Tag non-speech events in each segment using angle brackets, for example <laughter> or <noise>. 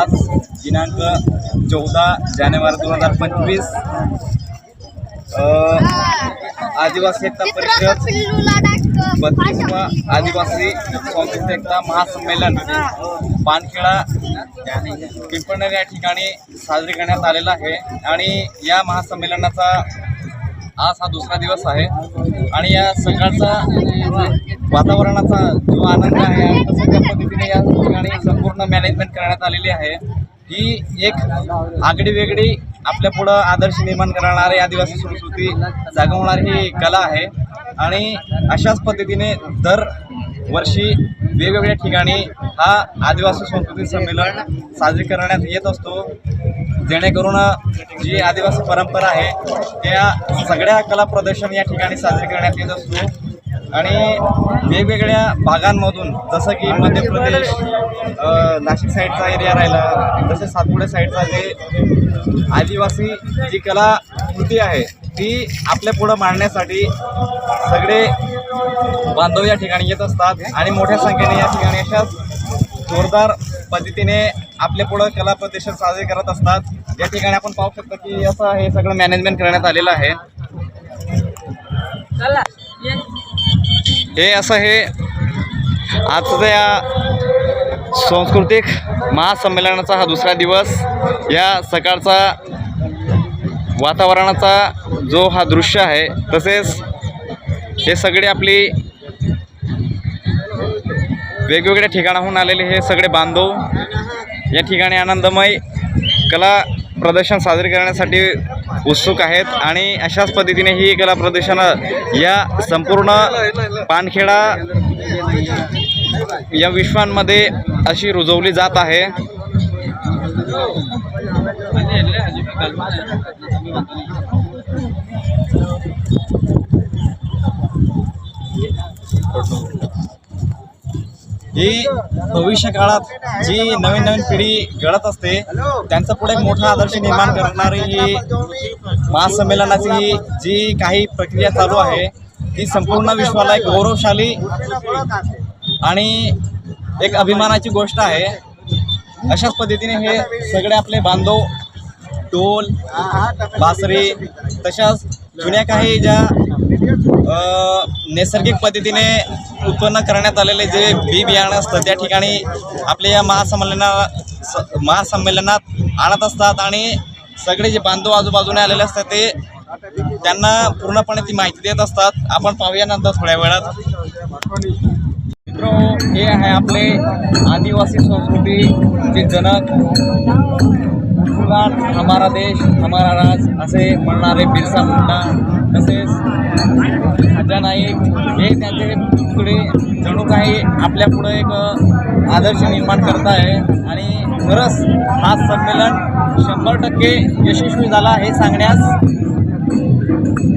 आज दिनांक चौदा जानेवारी दोन हजार पंचवीस. आदिवासी एकता परिषद बत्तीसवा आदिवासी सांस्कृतिक एकता महासंमेलन पानखेडा पिंपळनेर या ठिकाणी साजरी करण्यात आलेला आहे. आणि या महासंमेलनाचा आज हा दुसरा दिवस आहे. आणि या सकाळचा वातावरणाचा जो आनंद आहे त्या पद्धतीने या ठिकाणी संपूर्ण मॅनेजमेंट करण्यात आलेली आहे ही एक आगडी वेगळी आपल्या पुढं आदर्श निर्माण करणारी आदिवासी संस्कृती जागवणारी ही कला आहे. आणि अशाच पद्धतीने दर वर्षी वेगवेगळ्या ठिकाणी हा आदिवासी संस्कृती संमेलन साजरे करण्यात येत असतो. जेणेकरून जी आदिवासी परंपरा आहे त्या सगळ्या कला प्रदर्शन या ठिकाणी साजरे करण्यात येत असतो. आणि वेगवेगळ्या भागांमधून जसं की मध्य प्रदेश नाशिक साईडचा एरिया राहिला तसेच सातपुडे साईडचा जे आदिवासी जी कलाकृती आहे ती आपल्या पुढं मांडण्यासाठी सगळे बांधव या ठिकाणी येत असतात आणि मोठ्या संख्येने या ठिकाणी अशाच जोरदार पद्धतीने आपल्या पुढं कला प्रदर्शन साजरे करत असतात. या ठिकाणी आपण पाहू शकतो की असं हे सगळं मॅनेजमेंट करण्यात आलेलं आहे. हे असं हे आजचं या सांस्कृतिक महासंमेलनाचा हा दुसरा दिवस. या सकाळचा वातावरणाचा जो हा दृश्य आहे तसेच हे सगळे आपली वेगवेगळ्या ठिकाणाहून आलेले हे सगळे बांधव. या ठिकाणी आनंदमय कला प्रदर्शन साजरे करण्यासाठी उत्सुक आहेत आणि अशाच पद्धतीने ही कला प्रदर्शनं या संपूर्ण पानखेडा या विश्वांमध्ये अशी रुजवली जात आहे. ही भविष्य काळात जी नवीन नवीन पिढी घडत असते त्यांचा पुढे एक मोठा आदर्श निर्माण करणारी ही महासंमेलनाची जी काही प्रक्रिया चालू आहे ती संपूर्ण विश्वाला एक गौरवशाली आणि एक अभिमानाची गोष्ट आहे. अशाच पद्धतीने हे सगळे आपले बांधव ढोल बासरी तशाच जुन्या काही ज्या नैसर्गिक पद्धतीने उत्पन्न करण्यात आलेले जे बी बियाणं असतं त्या ठिकाणी आपल्या या महासंमेलना स- महासंमेलनात आणत असतात आणि सगळे जे बांधव आजूबाजूने आलेले असतात ते त्यांना पूर्णपणे ती माहिती देत असतात. आपण पाहूया नंतर थोड्या वेळात. मित्र हे आहे आपले आदिवासी संस्कृती जे जनक. उद्गान हमारा देश हमारा राज असे म्हणणारे बिरसा मुंडा तसेच अजा नाईक. हे त्यांचे पुढे जणू काही आपल्या पुढे एक आदर्श निर्माण करत आहे. आणि खरंच हा संमेलन शंभर टक्के यशस्वी झाला हे सांगण्यास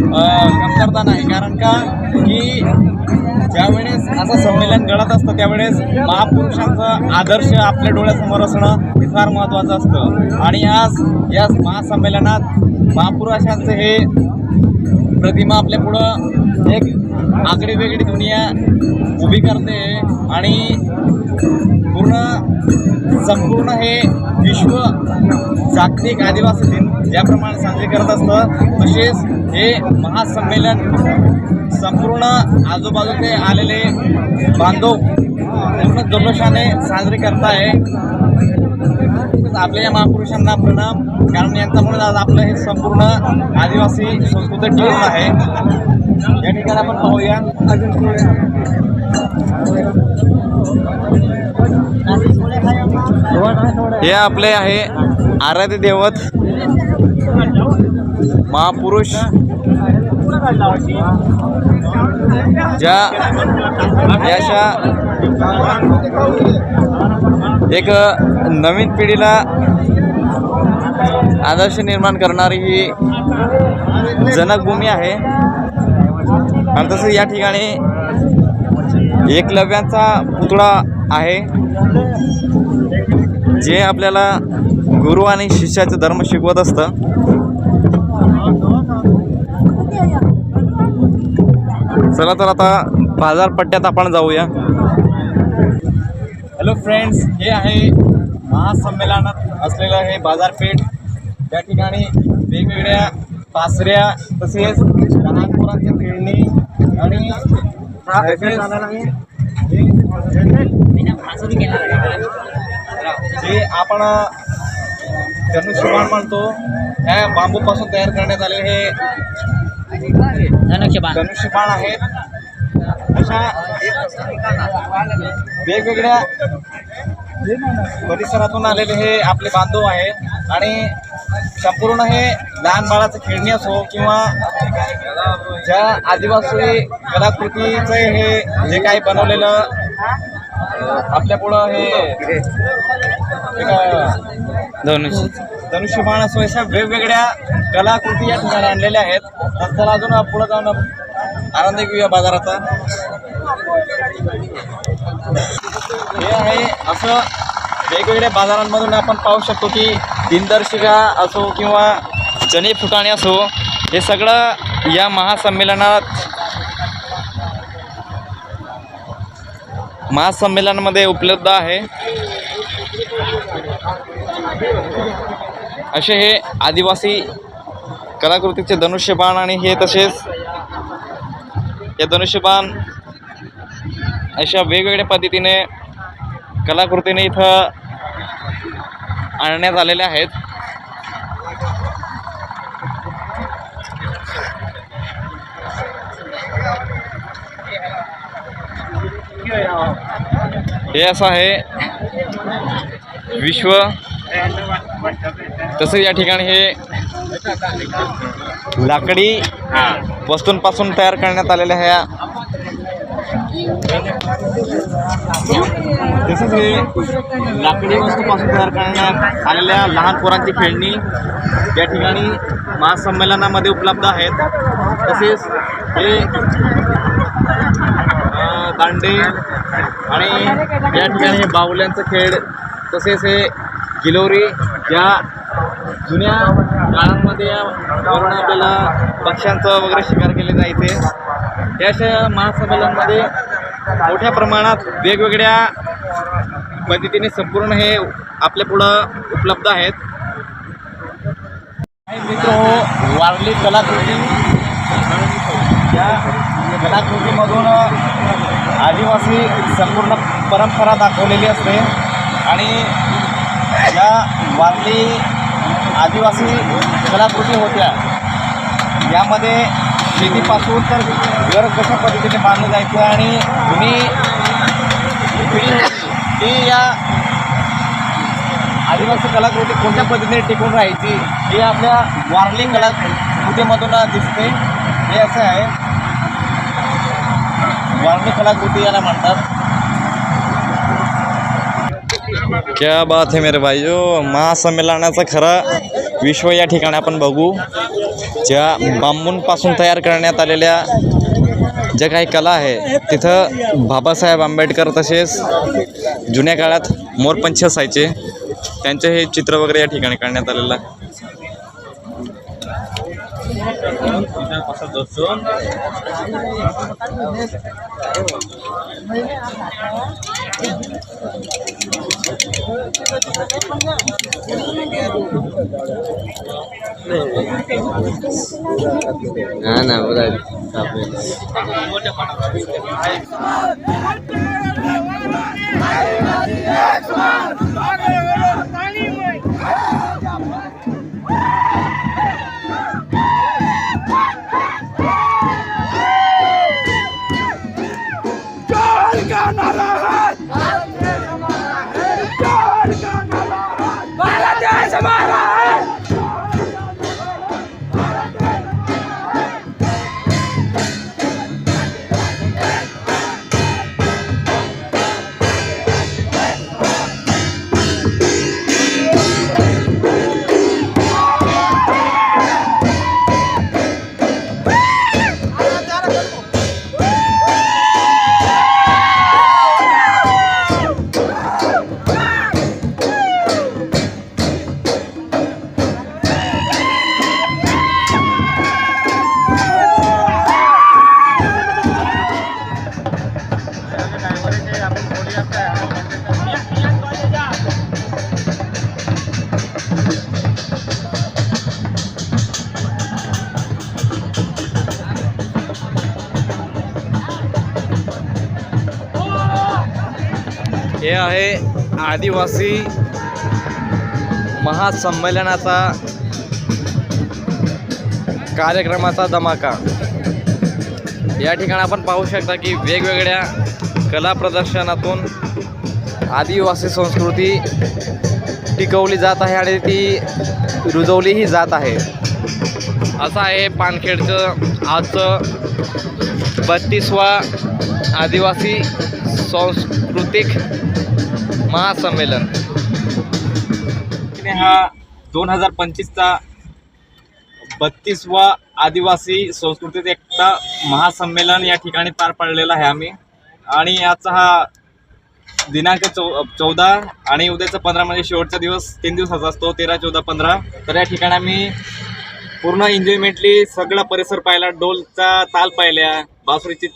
कमतरता नाही. कारण का? की ज्यावेळेस असं संमेलन घडत असतं त्यावेळेस महापुरुषांचा आदर्श आपल्या डोळ्यासमोर असणं हे फार महत्त्वाचं असतं. आणि आज या महासंमेलनात महापुरुषांचं हे प्रतिमा आपल्या पुढं एक आगळी वेगळी दुनिया उभी करते आणि पूर्ण संपूर्ण हे विश्व जागतिक आदिवासी दिन ज्याप्रमाणे साजरे करत असतं तसेच हे महासंमेलन संपूर्ण आजूबाजूचे आलेले बांधव पूर्ण जल्लोषाने साजरे करताय. आपल्या या महापुरुषांना प्रणाम. कारण यांच्यामुळे आज आपलं हे संपूर्ण आदिवासी संस्कृती टिकून आहे. या ठिकाणी आपण पाहूया. हे आपले आहे आराध्य दैवत. महापुरुष. ज्या याशा एक नवीन पिढीला आदर्श निर्माण करणारी ही जनकभूमी आहे. आणि तसं या ठिकाणी एकलव्यांचा पुतळा आहे. जे आपल्याला गुरु आणि शिष्याचं धर्म शिकवत असतं. चला तर आता बाजारपट्ट्यात आपण जाऊया. हॅलो फ्रेंड्स हे आहे महासंमेलनात असलेलं हे बाजारपेठ. त्या ठिकाणी वेगवेगळ्या पासऱ्या तसेच लहान मुलांची खेळणी आणि जे आपण धनुष्यबाण म्हणतो. ह्या बांबूपासून तयार करण्यात आलेले हे धनुष्यबाण. धनुष्यबाण आहेत अशा वेगवेगळ्या परिसरातून आलेले हे आपले बांधव आहेत. आणि संपूर्ण हे लहान बाळाचं खेळणी असो किंवा ज्या आदिवासी कलाकृतीचं हे जे काही बनवलेलं आपल्या पुढं हे एक, धनुष्य. धनुष्यबाण असो अशा वेगवेगळ्या कलाकृती या ठिकाणी आणलेल्या आहेत. तर चला अजून पुढे जाऊन आनंद घेऊया बाजाराचा. हे आहे असं वेगवेगळ्या बाजारांमधून आपण पाहू शकतो की दिनदर्शिका असो किंवा जने फुटाणे असो हे सगळं या महासंमेलनात महासंमेलनामध्ये उपलब्ध आहे. असे हे आदिवासी कलाकृतीचे धनुष्यबाण आणि हे तसेच हे धनुष्यबाण अशा वेगवेगळ्या पद्धतीने कलाकृतीने इथं आणण्यात आलेल्या आहेत. हे असं आहे. विश्व. तसंच या ठिकाणी हे लाकडी वस्तूंपासून तयार करण्यात आलेल्या ह्या तसंच हे लाकडी वस्तूपासून तयार करण्यात आलेल्या लहान पोरांची खेळणी या ठिकाणी महासंमेलनामध्ये उपलब्ध आहेत. तसेच हे दांडे आणि या ठिकाणी हे बाहुल्यांचं खेळ तसेच हे गिलोरी या जुन्या काळांमध्ये या वरून आपल्याला पक्ष्यांचं वगैरे शिकार केले जायचे या अशा मोठ्या प्रमाणात वेगवेगळ्या पद्धतीने संपूर्ण हे आपल्या पुढं उपलब्ध आहेत. मित्र हो वारली कलाकृती. या कलाकृतीमधून आदिवासी संपूर्ण परंपरा दाखवलेली असते. आणि या वारली आदिवासी कलाकृती होत्या. यामध्ये शेतीपासून तर घर कशा पद्धतीने बांधलं जायचं आणि जुनी पिढी ती या आदिवासी कलाकृती कोणत्या पद्धतीने टिकून राहायची हे आपल्या वारली कलाकृतीमधून दिसते. हे असं आहे. वारली कलाकृती याला म्हणतात. क्या बात है मेरे भाईयो महासंमेलनाचं खरं विश्व या ठिकाणी आपण बघू. ज्या बांबूंपासून तयार करण्यात आलेल्या ज्या काही कला आहे तिथं बाबासाहेब आंबेडकर तसेच जुन्या काळात मोरपंच असायचे. त्यांचे हे चित्र वगैरे या ठिकाणी काढण्यात आलेलं आहे. Nah, nah, आदिवासी महासंमेलनाचा कार्यक्रमाचा धमाका. या ठिकाणी आपण पाहू शकता की वेगवेगळ्या कला प्रदर्शनातून आदिवासी संस्कृती टिकवली जात आहे आणि ती रुजवलीही जात आहे. असं आहे पानखेडचं आजचं बत्तीसवा आदिवासी सांस्कृतिक महासंमेलन. हा दोन हजार पंचवीसचा बत्तीसवा आदिवासी संस्कृतीत एकता महासंमेलन या ठिकाणी पार पाडलेला आहे आम्ही. आणि याचा हा दिनांक चौ चौदा आणि उद्याचा पंधरा म्हणजे शेवटचा दिवस तीन दिवसाचा असतो तेरा चौदा पंधरा. तर या ठिकाणी आम्ही पूर्ण एन्जॉयमेंटली सगळा परिसर पाहिला डोलचा ताल पाहिल्या बासुरीची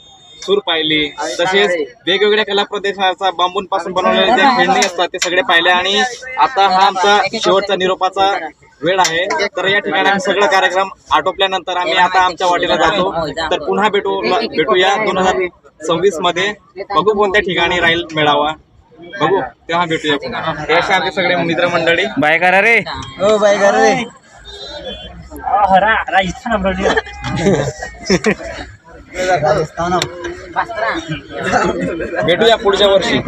सूर पाहिली. तसेच वेगवेगळ्या कला प्रदेशाचा बांबून पासून बनवलेले जे खेळणी असतात ते सगळे पाहिले आणि आता हा आमचा शेवटचा निरोपाचा वेळ आहे. तर या ठिकाणी आम्ही सगळं कार्यक्रम आटोपल्यानंतर आम्ही आता आमच्या वाटेला जातो. तर पुन्हा भेटू भेटूया दोन हजार सव्वीसमध्ये. बघू कोणत्या ठिकाणी राहील मेळावा. बघू तेव्हा भेटूया पुन्हा. हे असे आमचे सगळे मित्रमंडळी. बाय करा रे. हो बाई रे. <laughs> भेटूया पुढच्या वर्षी.